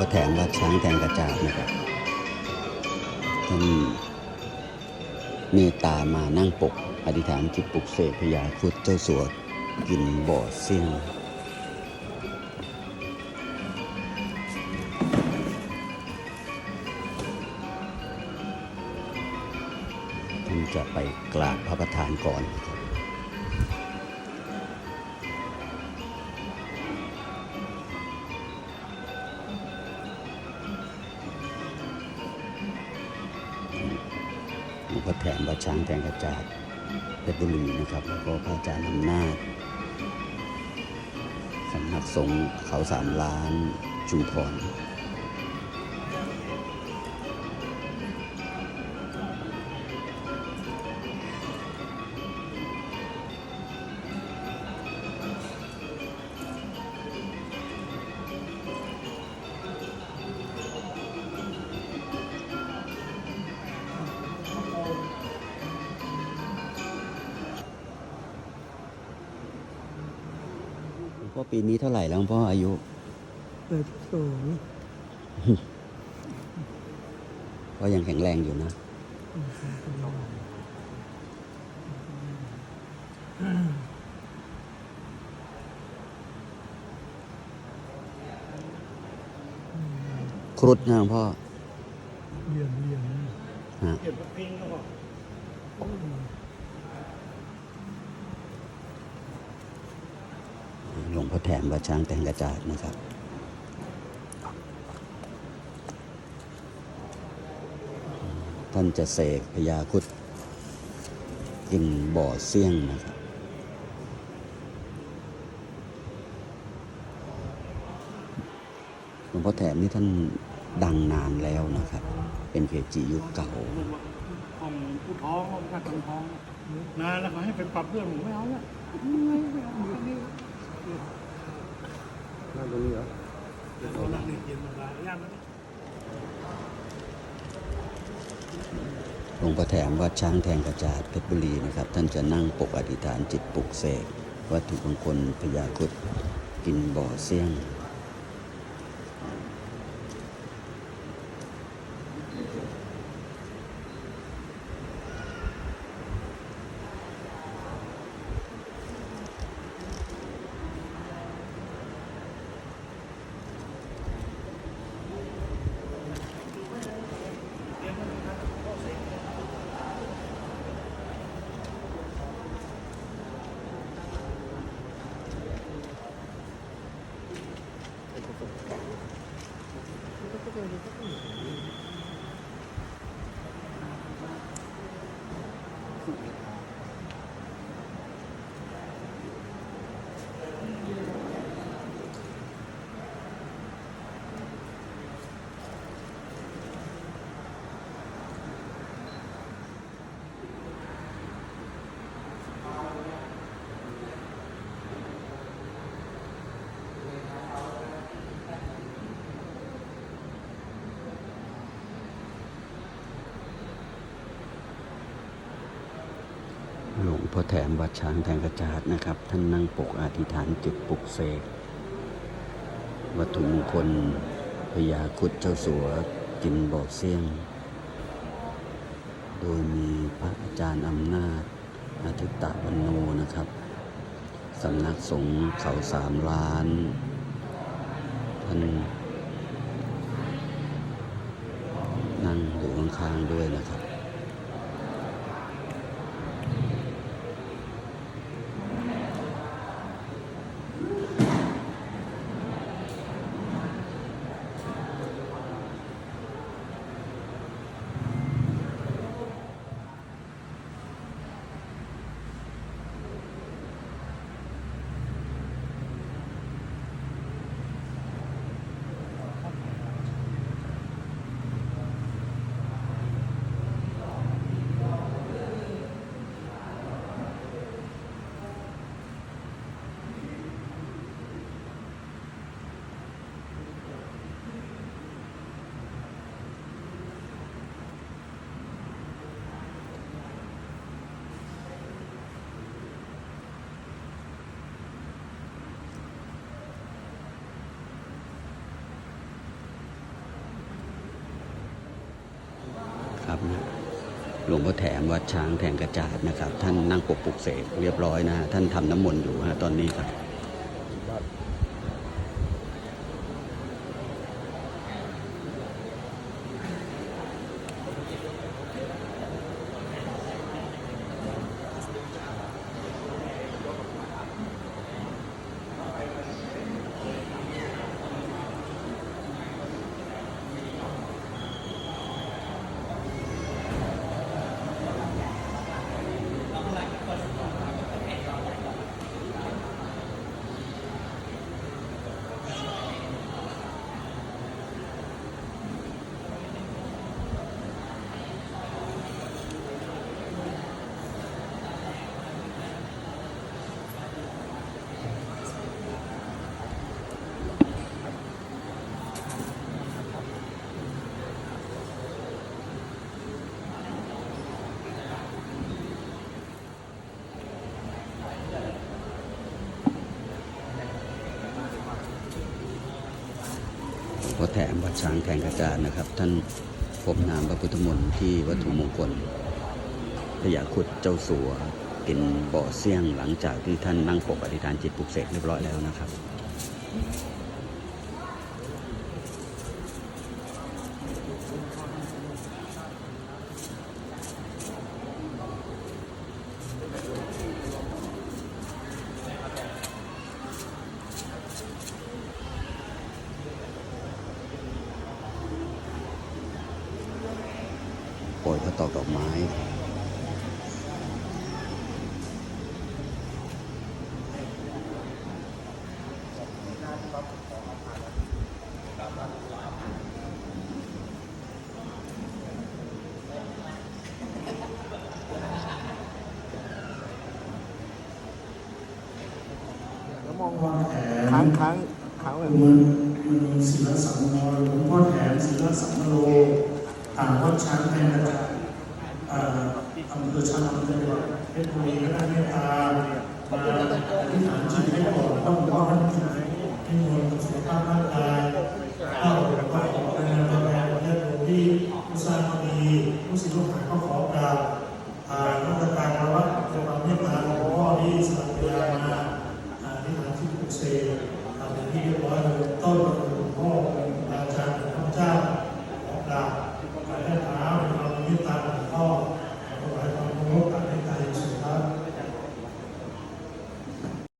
พ่อแถมวัดช้างแทงกระจาดนะครับท่านเมตตามานั่งปก อธิษฐานจิตปลุกเสกพญาคุดเจ้าสัวกินบ่อเสี่ยงท่านจะไปกราบพระประธานก่อนครับ พ่อแถมวัดช้างแทงกระจาดเพชรบุรีนะครับ แล้วก็พระอาจารย์อำนาจสำนักสงฆ์เขาสามล้านชุมพร พ่อปีนี้เท่าไหร่แล้วหลวงพ่ออายุเปิดสูงก็ยังแข็งแรงอยู่นะครุฑนะหลวงพ่อเรียนเรียนฮะ เก็บเงพ่อแถมวัดช้างแทงกระจาดนะครับท่านจะเสกพญาคุดกินบ่อเสี่ยงนะครับหลวงพ่อแถมนี่ท่านดังนานแล้วนะครับ เป็นเกจิยุคเก่าห้องผู้ท้องห้องการท้องนานแล้วเขาให้ไปปรับเรื่องผมไม่เอาละไม่เอา นั่งตรงนี้เหรอเดี๋ยวเรานั่งเรียนเย็นมาได้ย่านนั้นหลวงพ่อแถมวัดช้างแทงกระจาดเพชรบุรีนะครับ ท่านจะนั่งปกอธิษฐานจิตปลุกเสกวัตถุมงคลพยาคุดกินบ่อเสี่ยง หลวง พ่อแถมวัดช้างแทงกระจาดนะครับ ท่านนั่งปกอธิษฐานจิตปลุกเสกวัตถุมงคลพญาคุดเจ้าสัวกินบ่อเสี่ยง โดยมีพระอาจารย์อำนาจอาทิตตะวันโนนะครับสำนักสงฆ์เขาสามล้าน ท่านนั่งอยู่ข้างๆด้วยนะครับ หลวงพ่อแถมวัดช้างแทงกระจาดนะครับ ท่านนั่งปกปุกเสกเรียบร้อยนะฮะท่านทำน้ำมนต์อยู่ฮะตอนนี้ครับ วัดแถมวัดช้างแทงกระจานนะครับ ท่านพบนามพระพุทธมนต์ที่วัตถุมงคลพญาครุดเจ้าสัวกินบ่อเสี่ยงหลังจากที่ท่านนั่งปกอธิษฐานจิตปลุกเสกเรียบร้อยแล้วนะครับ โปรยพระตอกดอกไม้แล้วมองค้างค้างค้างแบบมันมันมีศิลสังวรหลวงพ่อแถมศิลสังโลต่างวัดช้างแทนกระจายเอำเภอชางอำเภอจังหวัดเพชรบุรีก็ได้เมตามาอธิษฐานจิตให้ก่อนต้องว่าท่านที่ให้มวลสุขภาพร่างกายเข้าไปออกในงานประการประเทศหลวงที่ผู้สร้างก็ดีผู้ศิลปะก็ขอกราบอ่านักการวัดจังหวัดเมตตาหลวงพ่อที่สลับเวลามาที่ทางที่ปลุกเกทำเป็นที่เรี